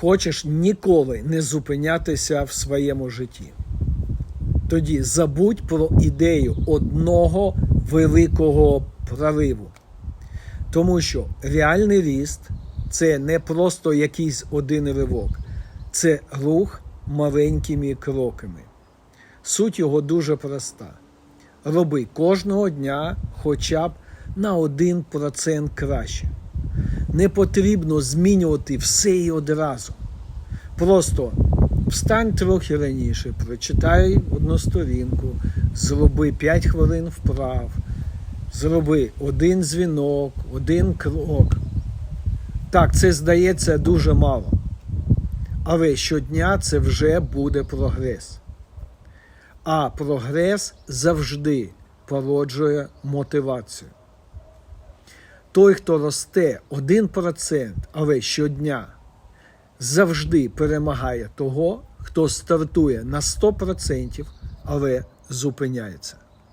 хочеш ніколи не зупинятися в своєму житті, тоді забудь про ідею одного великого прориву. Тому що реальний ріст це не просто якийсь один ривок, це рух маленькими кроками. Суть його дуже проста. Роби кожного дня хоча б на 1% краще. Не потрібно змінювати все і одразу. Просто встань трохи раніше, прочитай одну сторінку, зроби 5 хвилин вправ, зроби один дзвінок, один крок. Так, це здається дуже мало. Але щодня це вже буде прогрес. А прогрес завжди породжує мотивацію. Той, хто росте 1%, але щодня завжди перемагає того, хто стартує на 100%, але зупиняється.